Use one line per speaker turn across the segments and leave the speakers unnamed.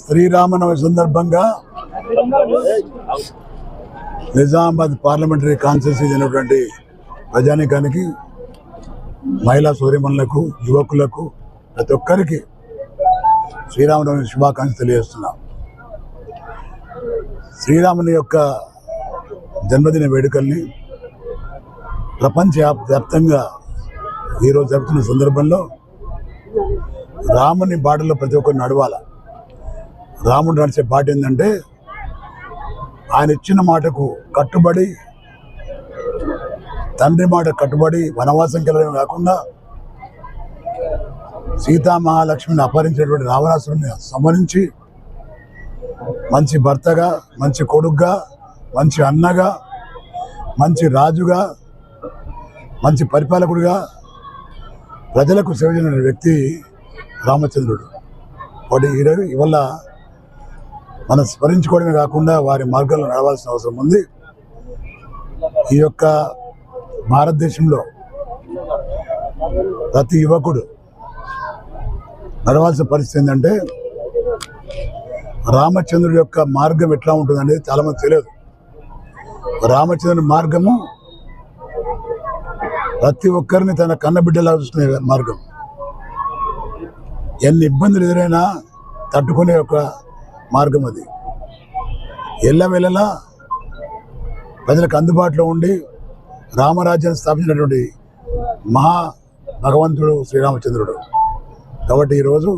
శ్రీరామనవమి సందర్భంగా Nizamabad parliamentary constituency అయినటువంటి ప్రజానికానికి మహిళా సూర్యమణులకు యువకులకు ప్రతి ఒక్కరికి శ్రీరామనవమి శుభాకాంక్షలు తెలియజేస్తున్నాం. శ్రీరాముని యొక్క జన్మదిన వేడుకల్ని ప్రపంచ వ్యాప్తంగా ఈరోజు జరుపుతున్న సందర్భంలో రాముని బాటలో ప్రతి ఒక్కరు నడవాల? రాముడు నడిచే పాట ఏంటంటే ఆయన ఇచ్చిన మాటకు కట్టుబడి తండ్రి మాట కట్టుబడి వనవాసం కలగడం కాకుండా సీతామహాలక్ష్మిని అపహరించినటువంటి రావణాసురుని సంహరించి మంచి భర్తగా మంచి కొడుగ్గా మంచి అన్నగా మంచి రాజుగా మంచి పరిపాలకుడిగా ప్రజలకు సేవ వ్యక్తి రామచంద్రుడు. వాటి ఈరోజు ఇవల్ల మనం స్మరించుకోవడమే కాకుండా వారి మార్గంలో నడవాల్సిన అవసరం ఉంది. ఈ యొక్క భారతదేశంలో ప్రతి యువకుడు నడవాల్సిన పరిస్థితి ఏంటంటే రామచంద్రుడి యొక్క మార్గం ఎట్లా ఉంటుంది అనేది చాలామంది తెలియదు. రామచంద్రుని మార్గము ప్రతి ఒక్కరిని తన కన్నబిడ్డలా చూసుకునే మార్గం. ఎన్ని ఇబ్బందులు ఎదురైనా తట్టుకునే ఒక మార్గం అది. ఎల్లవెల్లలా ప్రజలకు అందుబాటులో ఉండి రామరాజ్యాన్ని స్థాపించినటువంటి మహా భగవంతుడు శ్రీరామచంద్రుడు. కాబట్టి ఈరోజు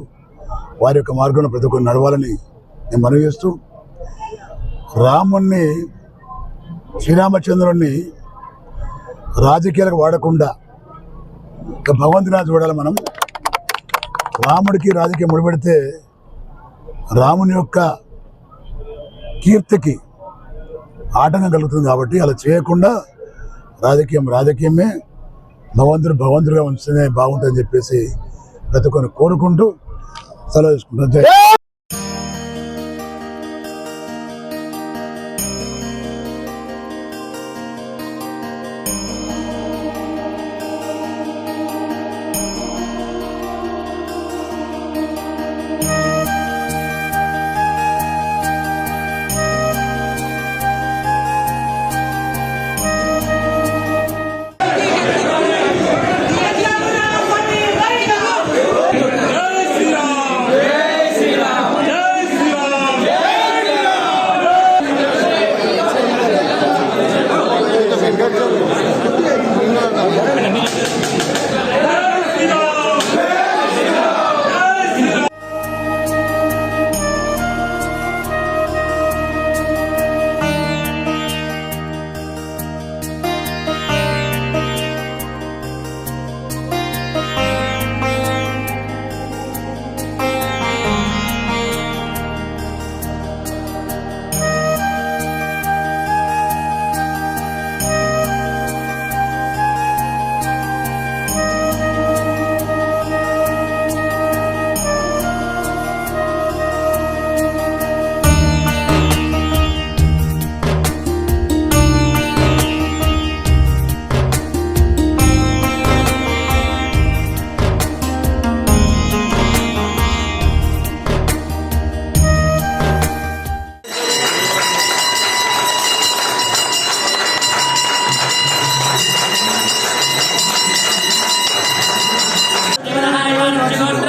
వారి యొక్క మార్గంలో ప్రతి ఒక్కరు నడవాలని నేను మనవి చేస్తూ రాముణ్ణి శ్రీరామచంద్రుణ్ణి రాజకీయాలకు వాడకుండా ఇక భగవంతుని చూడాలి మనం. రాముడికి రాజకీయం ముడిపెడితే రాముని యొక్క కీర్తికి ఆటంకం కలుగుతుంది కాబట్టి అలా చేయకుండా రాజకీయం రాజకీయమే భగవంతుడు భగవంతుడిగా ఉంచితేనే బాగుంటుందని చెప్పేసి ప్రతి ఒక్కరిని కోరుకుంటూ సెలవు తీసుకుంటాం Give it a high run, everyone.